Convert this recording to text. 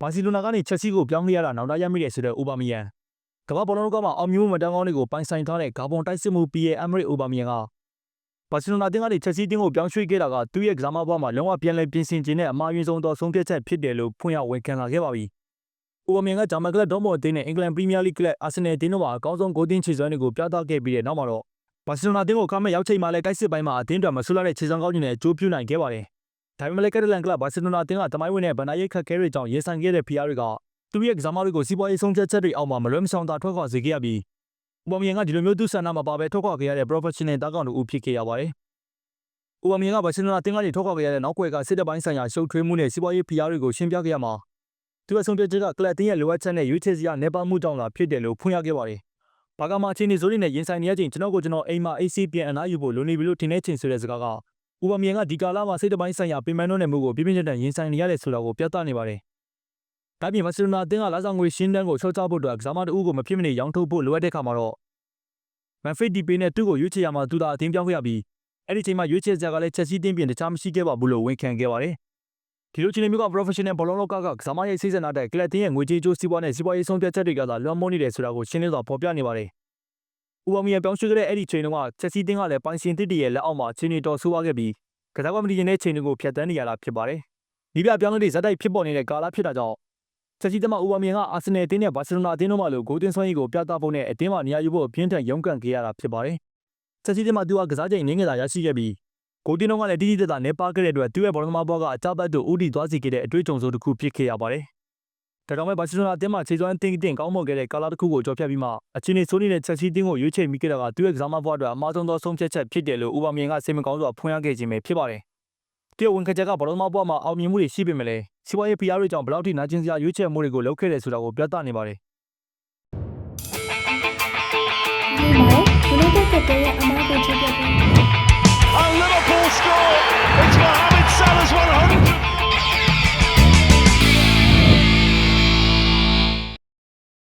ဘာစီလိုနာကနေချက်စီကိုပြောင်းလဲရတာနောက်သားရမိတယ်ဆိုတဲ့အိုဘာမီယန်ကမ္ဘာဘောလုံးလောကမှာအောင်မြင်မှုမတန်းကောင်းတွေကိုပိုင်ဆိုင်ထားတဲ့ဂါဘွန်တိုက်စစ်မှု PA အမရစ်အိုဘာမီယန်ကဘာစီလိုနာအသင်းကနေချက်စီအသင်းကိုပြောင်းရွှေ့ခဲ့တာကသူ့ရဲ့ကစားမဘဝမှာလုံးဝပြန်လည်ပြင်ဆင်ခြင်းနဲ့အမှားယွင်းဆုံးသောဆုံးဖြတ်ချက်ဖြစ်တယ်လို့ဖွင့်ရဝန်ခံလာခဲ့ပါပြီ။အိုဘာမီယန်ကဂျာမန်ကလပ်ဒေါမော်အသင်းနဲ့အင်္ဂလန်ပရီးမီးယားလိဂ်ကလပ်အာဆင်နယ်အသင်းတို့မှာအကောင်းဆုံးဂိုးသွင်းခြေစွမ်းတွေကိုပြသခဲ့ပြီးတဲ့နောက်မှာတော့ဘာစီလိုနာအသင်းကိုခါမဲ့ရောက်ချိန်မှာလည်းတိုက်စစ်ပိုင်းမှာအသင်းတော်မဆူလာတဲ့ခြေစွမ်းကောင်းတွေနဲ့အကျိုးပြုနိုင်ခဲ့ပါတယ်။ ဒါပေမဲ့လည်းကက်တလန်ကလပ်ဘာစီလိုနာအသင်းကတမိုင်းဝင်တဲ့ဗန်နာရိတ်ခတ်ခဲတွေကြောင့်ရင်ဆိုင်ခဲ့တဲ့ဖိအားတွေကသူ့ရဲ့ကစားမတွေကိုစီးပွားရေးဆုံးဖြတ်ချက်တွေအောက်မှာမလွဲမရှောင်သာထွက်ခွာစေခဲ့ရပြီးဥပမာယန်ကဒီလိုမျိုးသူ့ဆန္ဒမှာပါပဲထွက်ခွာခဲ့ရတဲ့ professional တားကောင်တူဖြစ်ခဲ့ရပါတယ်။ဥပမာယန်ကဘာစီလိုနာအသင်းကနေထွက်ခွာခဲ့ရတဲ့နောက်ွယ်ကစစ်တပ်ပိုင်းဆိုင်ရာရှုပ်ထွေးမှုနဲ့စီးပွားရေးဖိအားတွေကိုရှင်းပြခဲ့ရမှာသူ့ရဲ့ဆုံးဖြတ်ချက်ကကလပ်အသင်းရဲ့လိုအပ်ချက်နဲ့ရွေးချယ်စရာနေပါမှုကြောင့်လာဖြစ်တယ်လို့ဖွင့်ရခဲ့ပါတယ်။ဘာကမှအချင်းနေစိုးတွေနဲ့ရင်ဆိုင်နေရချိန်ကျွန်တော်ကိုကျွန်တော်အိမ်မှာ AC ပြန်အနားယူဖို့လိုနေပြီလို့ထင်နေချိန်ဆိုတဲ့စကားက ဥပမာယန်ကဒီကာလမှာစိတ်တပိုင်းဆိုင်ရာပင်ပန်းတော့တဲ့မှုကိုပြင်းပြင်းထန်ထန်ရင်ဆိုင်နေရတယ်ဆိုတာကိုပြသနေပါတယ်။ဒါပြင်ဘာစီလိုနာအသင်းကလာဆောင်ငွေရှင်းတန်းကိုချော့ချဖို့အတွက်ကစားမတူကိုမဖြစ်မနေရောင်းထုတ်ဖို့လိုအပ်တဲ့ခါမှာတော့မန်ဖစ်ဒီပေနဲ့သူ့ကိုရွေးချယ်ရမှာသူသာအသင်းပြောင်းခဲ့ရပြီးအဲ့ဒီချိန်မှာရွေးချယ်စရာကလည်းချက်စီးတင်းပြင်တခြားမရှိခဲ့ပါဘူးလို့ဝန်ခံခဲ့ပါတယ်။ဒီလိုချင်းမျိုးက professional ဘောလုံးလောကကကစားမရဲ့စိတ်ဆန္ဒတဲ့ကလပ်တင်းရဲ့ငွေကြေးကျိုးစီးပွားနဲ့စီးပွားရေးဆုံးဖြတ်ချက်တွေကသာလွှမ်းမိုးနေတယ်ဆိုတာကိုရှင်းလင်းစွာဖော်ပြနေပါတယ်။ ဥပမာပြောင်းရွှေ့ခဲ့တဲ့အဲ့ဒီချိန်တုန်းကချက်စီးတင်းကလည်းပိုင်ရှင်တစ်တည်းရဲ့လက်အောက်မှာချင်းနေတော်ဆိုးသွားခဲ့ပြီးကစားကွန်မတီရဲ့ချိန်တွေကိုဖျက်ဆီးနေရတာဖြစ်ပါတယ်။ဒီပြပြောင်းလဲတွေဇက်တိုက်ဖြစ်ပေါ်နေတဲ့ကာလဖြစ်တာကြောင့်ချက်စီးတမဥပမာကအာဆင်နယ်အသင်းနဲ့ဘာစီလိုနာအသင်းတို့မှလိုဂိုးသွင်းစွမ်းရည်ကိုပြသဖို့နဲ့အသင်းမှာနေရာယူဖို့အပြင်းထန်ရုန်းကန်ခဲ့ရတာဖြစ်ပါတယ်။ချက်စီးတမသူကကစားချိန်နင်းငယ်သာရရှိခဲ့ပြီးဂိုးတင်းတော့ကလည်းတိတိကျကျနေပါခဲ့တဲ့အတွက်သူ့ရဲ့ဘောလုံးသမားဘွားကအကြပတ်တို့ဦးတည်သွားစေခဲ့တဲ့အတွေ့အကြုံဆိုတစ်ခုဖြစ်ခဲ့ရပါတယ်။ ဒါကြောင့်ပဲဘာစီလိုနာအသင်းမှာခြေစွမ်းတင်းတင်းကောင်းမွန်ခဲ့တဲ့ကာလာတစ်ခုကိုကြော်ဖြတ်ပြီးမှအချင်းနေဆိုးနေတဲ့ချက်စီးတင်းကိုရွေးချယ်မိခဲ့တာကသူ့ရဲ့ကစားမဘွားအတွက်အမှားဆုံးသောဆုံးဖြတ်ချက်ဖြစ်တယ်လို့ဥပမာကစိတ်မကောင်းစွာဖွင့်ရခဲ့ခြင်းပဲဖြစ်ပါတယ်။တရုတ်ဝင်ခချက်ကဘောလုံးသမားဘွားမှာအောင်မြင်မှုတွေရှိပေမဲ့လည်းစီးပွားရေးဖိအားတွေကြောင့်ဘယ်လောက်ထိနာကျင်စရာရွေးချယ်မှုတွေကိုလုပ်ခဲ့တယ်ဆိုတာကိုပြသနေပါတယ်။ဒီမှာဘလို့တက်တဲ့ရဲ့အမားကိုချပြပေး